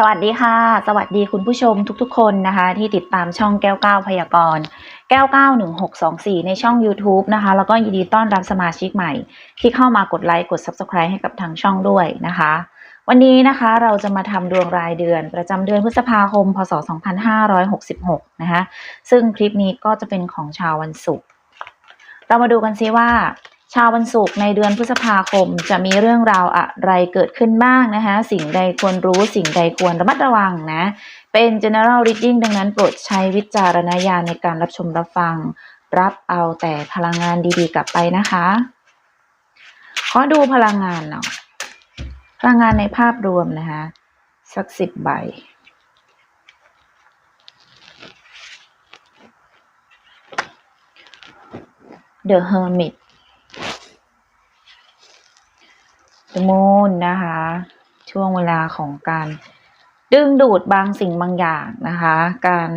สวัสดีค่ะ สวัสดีคุณผู้ชมทุกๆ คนนะคะ ที่ติดตามช่องแก้วเก้าพยากรณ์แก้วเก้า1624ในช่อง YouTube นะคะ แล้วก็ยินดีต้อนรับสมาชิกใหม่ ที่เข้ามากดไลค์กด Subscribe ให้กับทางช่องด้วยนะคะ วันนี้นะคะเราจะมาทำดวงรายเดือนประจำเดือนพฤษภาคม พศ 2566 นะคะ ซึ่งคลิปนี้ก็จะเป็นของชาววันศุกร์เรามาดูกันซิว่า ชาววันศุกร์ในเดือนพฤษภาคม จะมีเรื่องราวอะไรเกิดขึ้นบ้างนะคะ สิ่งใดควรรู้สิ่งใดควรระมัดระวังนะ เป็น general reading ดังนั้นโปรดใช้วิจารณญาณในการรับชมรับฟัง รับเอาแต่พลังงานดีๆ กลับไปนะคะ ขอดูพลังงานหน่อยพลังงานในภาพรวมนะคะ สักสิบใบ The Hermit The Moon นะคะ ช่วงเวลาของการ ดึงดูดบางสิ่งบางอย่างนะคะ การ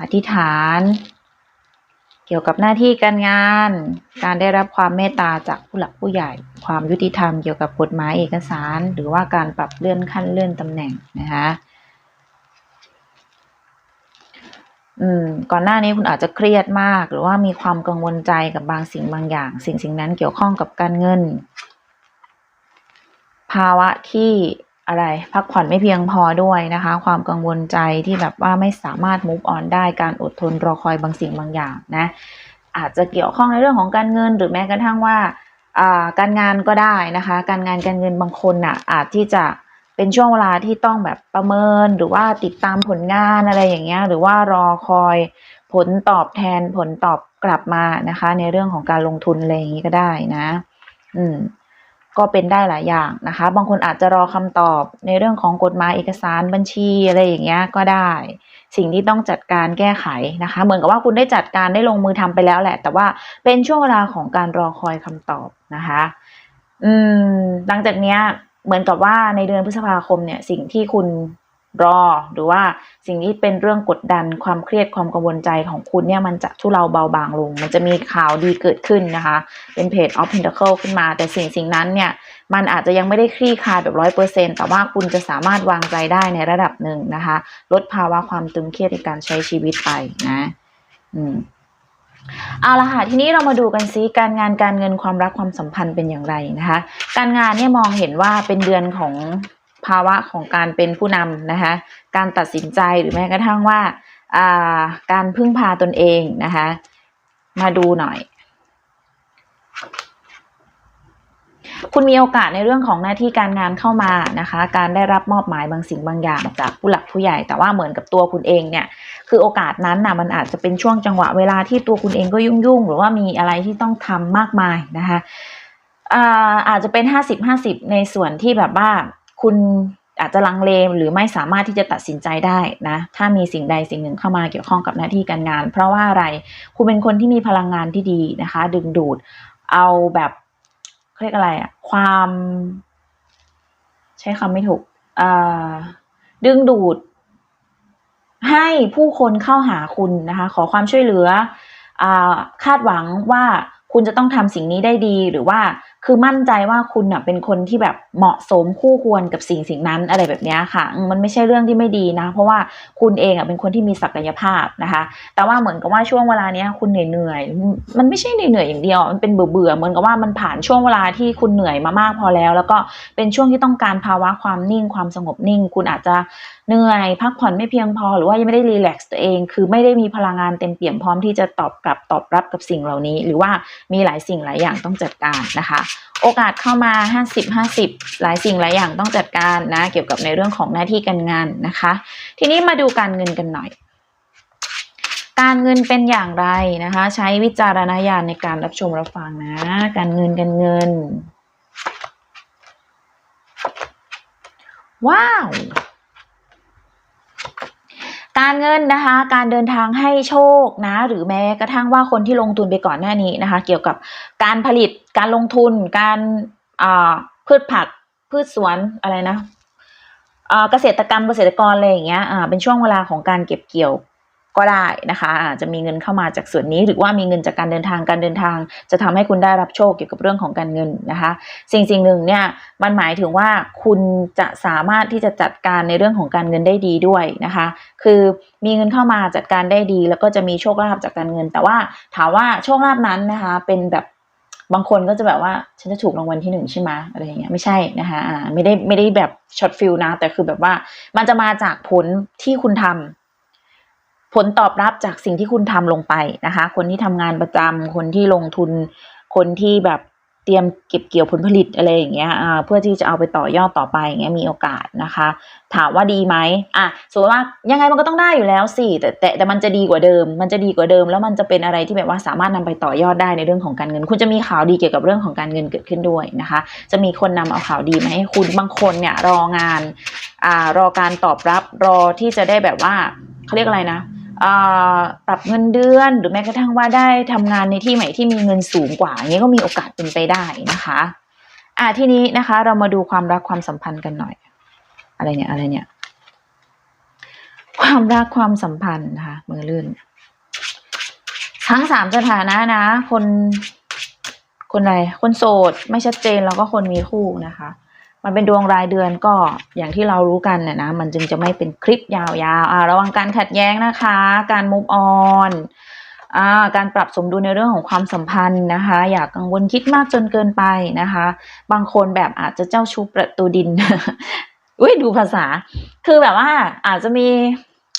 อธิษฐาน เกี่ยวกับหน้าที่การงาน การได้รับความเมตตาจากผู้หลักผู้ใหญ่ ความยุติธรรมเกี่ยวกับกฎหมายเอกสาร หรือว่าการปรับเลื่อนขั้นเลื่อนตำแหน่งนะคะอืมก่อนหน้านี้คุณอาจจะเครียดมาก หรือว่ามีความกังวลใจกับบางสิ่งบางอย่าง สิ่งสิ่งนั้นเกี่ยวข้องกับการเงิน ภาวะที่อะไรพักผ่อนไม่เพียงพอด้วยนะคะ ความกังวลใจที่แบบว่าไม่สามารถ move on ได้การอดทนรอคอยบางสิ่งบางอย่างนะ อาจจะเกี่ยวข้องในเรื่องของการเงินหรือแม้กระทั่งว่าการงานก็ได้นะคะ การงานการเงินบางคนน่ะอาจที่จะเป็นช่วงเวลาที่ต้องแบบประเมินหรือว่าติดตามผลงานอะไรอย่างเงี้ยหรือว่ารอคอยผลตอบแทนผลตอบกลับมานะคะ ในเรื่องของการลงทุนอะไรอย่างงี้ก็ได้นะ อืม ก็เป็นได้หลายอย่างนะคะ บางคนอาจจะรอคำตอบในเรื่องของกฎหมายเอกสารบัญชีอะไรอย่างเงี้ยก็ได้ สิ่งที่ต้องจัดการแก้ไขนะคะ เหมือนกับว่าคุณได้จัดการได้ลงมือทำไปแล้วแหละ แต่ว่าเป็นช่วงเวลาของการรอคอยคำตอบนะคะ อืมหลังจากเนี้ยเหมือนกับว่าในเดือนพฤษภาคมเนี่ยสิ่งที่คุณ รอ หรือว่าสิ่งที่เป็นเรื่องกดดันความเครียดความกังวลใจของคุณเนี่ยมันจะทุเลาเบาบางลง มันจะมีข่าวดีเกิดขึ้นนะคะ เป็นเพจ of Pentacle ขึ้นมา แต่สิ่งสิ่งนั้นเนี่ยมันอาจจะยังไม่ได้คลี่คลายแบบร้อยเปอร์เซ็นแต่ว่าคุณจะสามารถวางใจได้ในระดับหนึ่งนะคะ ลดภาวะความตึงเครียดในการใช้ชีวิตไปนะอืมเอาละค่ะ ทีนี้เรามาดูกันซิการงานการเงินความรักความสัมพันธ์เป็นอย่างไรนะคะ การงานเนี่ยมองเห็นว่าเป็นเดือนของ ภาวะของการเป็นผู้นำนะคะ การตัดสินใจหรือแม้กระทั่งว่าาการพึ่งพาตนเองนะคะ มาดูหน่อย คุณมีโอกาสในเรื่องของหน้าที่การงานเข้ามานะคะ การได้รับมอบหมายบางสิ่งบางอย่างจากผู้หลักผู้ใหญ่ แต่ว่าเหมือนกับตัวคุณเองเนี่ย คือโอกาสนั้นน่ะมันอาจจะเป็นช่วงจังหวะเวลาที่ตัวคุณเองก็ยุ่งๆ หรือว่ามีอะไรที่ต้องทำมากมายนะคะอาอาจจะเป็นห้าสิบห้าสิบในส่วนที่แบบว่า คุณอาจจะลังเลหรือไม่สามารถที่จะตัดสินใจได้นะ ถ้ามีสิ่งใดสิ่งหนึ่งเข้ามาเกี่ยวข้องกับหน้าที่การงาน เพราะว่าอะไรคุณเป็นคนที่มีพลังงานที่ดีนะคะ ดึงดูด เอาแบบเรียกอะไรอะความ ใช้คำไม่ถูกดึงดูด ให้ผู้คนเข้าหาคุณนะคะ ขอความช่วยเหลืออคาดหวังว่าคุณจะต้องทำสิ่งนี้ได้ดีหรือว่าคือมั่นใจว่าคุณน่ะเป็นคนที่แบบเหมาะสมคู่ควรกับสิ่งสิ่งนั้นอะไรแบบนี้ค่ะ มันไม่ใช่เรื่องที่ไม่ดีนะ เพราะว่าคุณเองอะเป็นคนที่มีศักยภาพนะคะ แต่ว่าเหมือนกับว่าช่วงเวลาเนี้ยคุณเหนื่อยๆมันไม่ใช่เหนื่อยๆอย่างเดียว มันเป็นเบื่อๆเหมือนกับว่ามันผ่านช่วงเวลาที่คุณเหนื่อยมามากพอแล้ว แล้วก็เป็นช่วงที่ต้องการภาวะความนิ่งความสงบนิ่ง คุณอาจจะเหนื่อยพักผ่อนไม่เพียงพอหรือว่ายังไม่ได้รีแลกซ์ตัวเอง คือไม่ได้มีพลังงานเต็มเปี่ยมพร้อมที่จะตอบกลับตอบรับกับสิ่งเหล่านี้ หรือว่ามีหลายสิ่งหลายอย่างต้องจัดการนะคะโอกาสเข้ามา 50 50 หลายสิ่งหลายอย่างต้องจัดการนะ เกี่ยวกับในเรื่องของหน้าที่การงานนะคะ ทีนี้มาดูการเงินกันหน่อย การเงินเป็นอย่างไรนะคะ ใช้วิจารณญาณในการรับชมรับฟังนะ การเงินการเงิน ว้าว การเงินนะคะ การเดินทางให้โชคนะ หรือแม้กระทั่งว่าคนที่ลงทุนไปก่อนหน้านี้นะคะ เกี่ยวกับการผลิตการลงทุน การพืชผักพืชสวนอะไรนะเกษตรกรรมเกษตรกรอะไรอย่างเงี้ยเป็นช่วงเวลาของการเก็บเกี่ยว ก็ได้นะคะอาจจะมีเงินเข้ามาจากส่วนนี้ หรือว่ามีเงินจากการเดินทางการเดินทาง จะทำให้คุณได้รับโชคเกี่ยวกับเรื่องของการเงินนะคะ สิ่งสิ่งหนึ่งเนี่ยมันหมายถึงว่าคุณจะสามารถที่จะจัดการในเรื่องของการเงินได้ดีด้วยนะคะ คือมีเงินเข้ามาจัดการได้ดี แล้วก็จะมีโชคลาภจากการเงิน แต่ว่าถามว่าโชคลาภนั้นนะคะเป็นแบบบางคนก็จะแบบว่าฉันจะถูกรางวัลที่หนึ่งใช่ไหมอะไรอย่างเงี้ยไม่ใช่นะคะอ่าไม่ได้ไม่ได้แบบช็อตฟิลนะ แต่คือแบบว่ามันจะมาจากผลที่คุณทำ ผลตอบรับจากสิ่งที่คุณทำลงไปนะคะ คนที่ทำงานประจำคนที่ลงทุน คนที่แบบเตรียมเก็บเกี่ยวผลผลิตอะไรอย่างเงี้ยเพื่อที่จะเอาไปต่อยอดต่อไปอย่างเงี้ยมีโอกาสนะคะ ถามว่าดีไหมอะสมมติว่ายังไงมันก็ต้องได้อยู่แล้วสิแต่แต่แต่มันจะดีกว่าเดิม มันจะดีกว่าเดิม แล้วมันจะเป็นอะไรที่แบบว่าสามารถนำไปต่อยอดได้ในเรื่องของการเงิน คุณจะมีข่าวดีเกี่ยวกับเรื่องของการเงินเกิดขึ้นด้วยนะคะ จะมีคนนำเอาข่าวดีมาให้คุณบางคนเนี่ยรองานอ่ารอการตอบรับรอที่จะได้แบบว่าเขาเรียกอะไรนะ ปรับเงินเดือน หรือแม้กระทั่งว่าได้ทำงานในที่ใหม่ที่มีเงินสูงกว่าอย่างเงี้ยก็มีโอกาสเป็นไปได้นะคะอ่าทีนี้นะคะ เรามาดูความรักความสัมพันธ์กันหน่อย อะไรเนี่ยอะไรเนี่ย ความรักความสัมพันธ์นะคะมือลื่น ทั้งสามสถานะนะ คนคนอะไรคนโสดไม่ชัดเจนแล้วก็คนมีคู่นะคะ มันเป็นดวงรายเดือนก็อย่างที่เรารู้กันเนี่ยนะ มันจึงจะไม่เป็นคลิปยาวๆอ่าระวังการขัดแย้งนะคะ การมุฟออนอ่าการปรับสมดุลในเรื่องของความสัมพันธ์นะคะ อย่ากังวลคิดมากจนเกินไปนะคะ บางคนแบบอาจจะเจ้าชู้ประตูดินอุ้ยดูภาษา คือแบบว่าอาจจะมี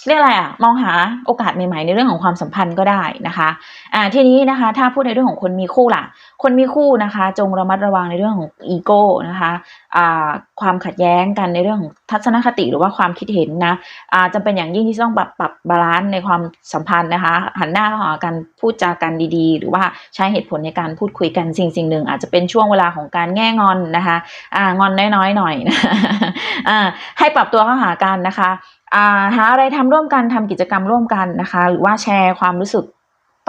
เรียกอะไรอะมองหาโอกาสใหม่ๆ ในเรื่องของความสัมพันธ์ก็ได้นะคะอ่าทีนี้นะคะ ถ้าพูดในเรื่องของคนมีคู่ล่ะ คนมีคู่นะคะ จงระมัดระวังในเรื่องของอีโก้นะคะอ่าความขัดแย้งกันในเรื่องของทัศนคติหรือว่าความคิดเห็นนะอ่าจำเป็นอย่างยิ่งที่ต้องปรับปรับบาลานซ์ในความสัมพันธ์นะคะ หันหน้าเข้าหากันพูดจากันดีๆ หรือว่าใช้เหตุผลในการพูดคุยกันสิ่งสิ่งหนึ่ง อาจจะเป็นช่วงเวลาของการแง่งอนนะคะอ่างอนน้อยๆหน่อยนะอ่าให้ปรับตัวเข้าหากันนะคะ หาอะไรทำร่วมกันทำกิจกรรมร่วมกันนะคะ หรือว่าแชร์ความรู้สึก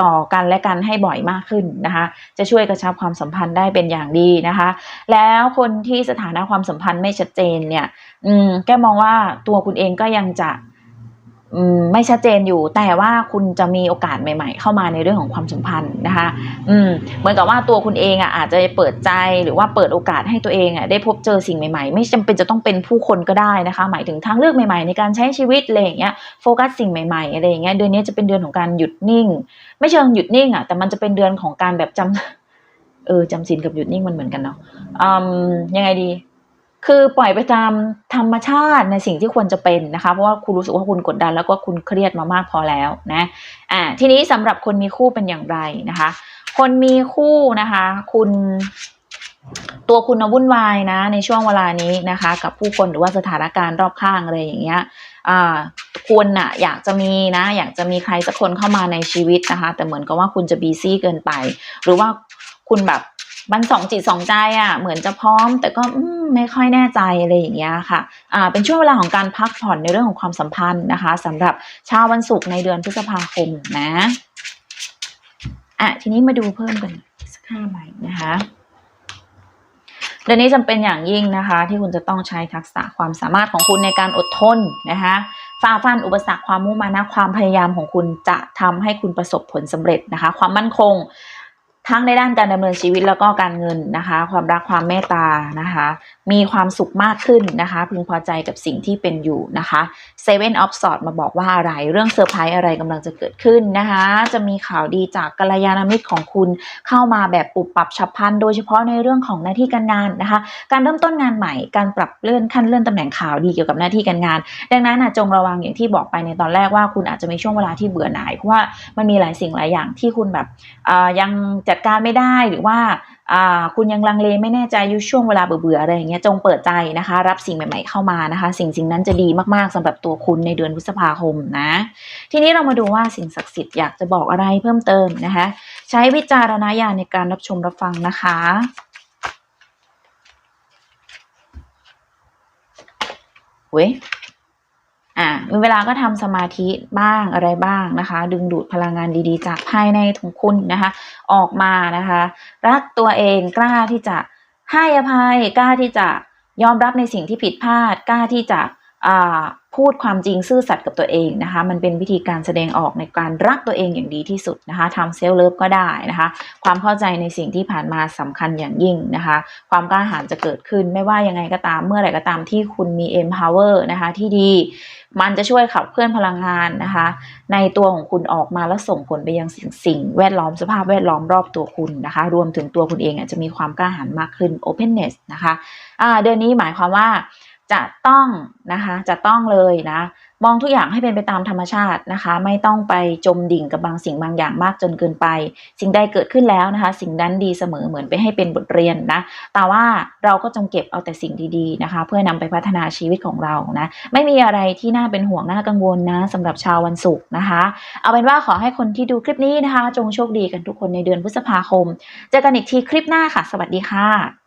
ต่อกันและกันให้บ่อยมากขึ้นนะคะ จะช่วยกระชับความสัมพันธ์ได้เป็นอย่างดีนะคะ แล้วคนที่สถานะความสัมพันธ์ไม่ชัดเจนเนี่ย อืมแกมองว่าตัวคุณเองก็ยังจะ ไม่ชัดเจนอยู่ แต่ว่าคุณจะมีโอกาสใหม่ ๆ เข้ามาในเรื่องของความสัมพันธ์นะคะ อืมเหมือนกับว่าตัวคุณเองอะอาจจะเปิดใจหรือว่าเปิดโอกาสให้ตัวเองอะได้พบเจอสิ่งใหม่ๆ ไม่จำเป็นจะต้องเป็นผู้คนก็ได้นะคะ หมายถึงทางเลือกใหม่ๆ ในการใช้ชีวิตอะไรอย่างเงี้ยโฟกัสสิ่งใหม่ๆอะไรอย่างเงี้ยเดือนนี้จะเป็นเดือนของการหยุดนิ่ง ไม่เชิงหยุดนิ่งอะแต่มันจะเป็นเดือนของการแบบจำเออจำศีลกับหยุดนิ่งมันเหมือนกันเนาะอืมยังไงดี คือปล่อยไปตามธรรมชาติในสิ่งที่ควรจะเป็นนะคะ เพราะว่าคุณรู้สึกว่าคุณกดดันแล้วก็คุณเครียดมามากพอแล้วนะอ่าทีนี้สำหรับคนมีคู่เป็นอย่างไรนะคะ คนมีคู่นะคะ คุณตัวคุณวุ่นวายนะ ในช่วงเวลานี้นะคะ กับผู้คนหรือว่าสถานการณ์รอบข้างอะไรอย่างเงี้ยอ่าคุณน่ะอยากจะมีนะ อยากจะมีใครสักคนเข้ามาในชีวิตนะคะ แต่เหมือนกับว่าคุณจะบีซี่เกินไป หรือว่าคุณแบบ มันสองจิตสองใจอะ่ะเหมือนจะพร้อม แต่ก็มไม่ค่อยแน่ใจอะไรอย่างเงี้ยค่ะอ่าเป็นช่วงเวลาของการพักผ่อนในเรื่องของความสัมพันธ์นะคะสำหรับชาววันศุกร์ในเดือนพฤษภาคมนะอะทีนี้มาดูเพิ่มกันสักห้าใบนะคะเดือนนี้จำเป็นอย่างยิ่งนะคะ ที่คุณจะต้องใช้ทักษะความสามารถของคุณในการอดทนนะคะฝ่าฟันอุปสรรคความมุ่งมานะความพยายามของคุณจะทำให้คุณประสบผลสำเร็จนะคะ ความมั่นคง ทั้งในด้านการดำเนินชีวิตแล้วก็การเงินนะคะ ความรักความเมตตานะคะ มีความสุขมากขึ้นนะคะ พึงพอใจกับสิ่งที่เป็นอยู่นะคะ Seven of s w o r d มาบอกว่าอะไร เรื่องเซอร์ไพรส์อะไรกำลังจะเกิดขึ้นนะคะ จะมีข่าวดีจากกัลยาณมิตรของคุณเข้ามาแบบปุบปรับฉับพลัน โดยเฉพาะในเรื่องของหน้าที่การงานนะคะ การเริ่มต้นงานใหม่ การปรับเลื่อนขั้นเลื่อนตำแหน่งข่าวดีเกี่ยวกับหน้าที่การงาน ดังนั้นนะจงระวังอย่างที่บอกไปในตอนแรกว่าคุณอาจจะมีช่วงเวลาที่เบื่อหน่ายเพราะว่ามันมีหลายสิ่งหลายอย่างที่คุณแบบยังจัดการไม่ได้หรือว่าคุณยังลังเลไม่แน่ใจอยู่ช่วงเวลาเบื่อๆอะไรอย่างเงี้ยจงเปิดใจนะคะ รับสิ่งใหม่ๆเข้ามานะคะ สิ่งสิ่งนั้นจะดีมากๆสำหรับตัวคุณในเดือนพฤษภาคมนะ ทีนี้เรามาดูว่าสิ่งศักดิ์สิทธิ์อยากจะบอกอะไรเพิ่มเติมนะคะ ใช้วิจารณญาณในการรับชมรับฟังนะคะเว้ย อ่ามีเวลาก็ทำสมาธิบ้างอะไรบ้างนะคะ ดึงดูดพลังงานดีๆ จากภายในของคุณนะคะ ออกมานะคะ รักตัวเองกล้าที่จะให้อภัยกล้าที่จะยอมรับในสิ่งที่ผิดพลาดกล้าที่จะอ่า พูดความจริงซื่อสัตย์กับตัวเองนะคะ มันเป็นวิธีการแสดงออกในการรักตัวเองอย่างดีที่สุดนะคะทำเซลฟ์เลิฟก็ได้นะคะ ความเข้าใจในสิ่งที่ผ่านมาสำคัญอย่างยิ่งนะคะ ความกล้าหาญจะเกิดขึ้นไม่ว่ายังไงก็ตามเมื่อไหร่ก็ตามที่คุณมี empower นะคะที่ดี มันจะช่วยขับเคลื่อนพลังงานนะคะ ในตัวของคุณออกมาแล้วส่งผลไปยังสิ่งสิ่งแวดล้อมสภาพแวดล้อมรอบตัวคุณนะคะ รวมถึงตัวคุณเองอะจะมีความกล้าหาญมากขึ้น openness นะคะอ่าเดือนนี้หมายความว่า จะต้องนะคะจะต้องเลยนะ มองทุกอย่างให้เป็นไปตามธรรมชาตินะคะ ไม่ต้องไปจมดิ่งกับบางสิ่งบางอย่างมากจนเกินไป สิ่งใดเกิดขึ้นแล้วนะคะ สิ่งนั้นดีเสมอเหมือนไปให้เป็นบทเรียนนะ แต่ว่าเราก็จงเก็บเอาแต่สิ่งดีๆนะคะ เพื่อนำไปพัฒนาชีวิตของเรานะ ไม่มีอะไรที่น่าเป็นห่วงน่ากังวลนะสำหรับชาววันศุกร์นะคะ เอาเป็นว่าขอให้คนที่ดูคลิปนี้นะคะ จงโชคดีกันทุกคนในเดือนพฤษภาคมเจอกันอีกทีคลิปหน้าค่ะ สวัสดีค่ะ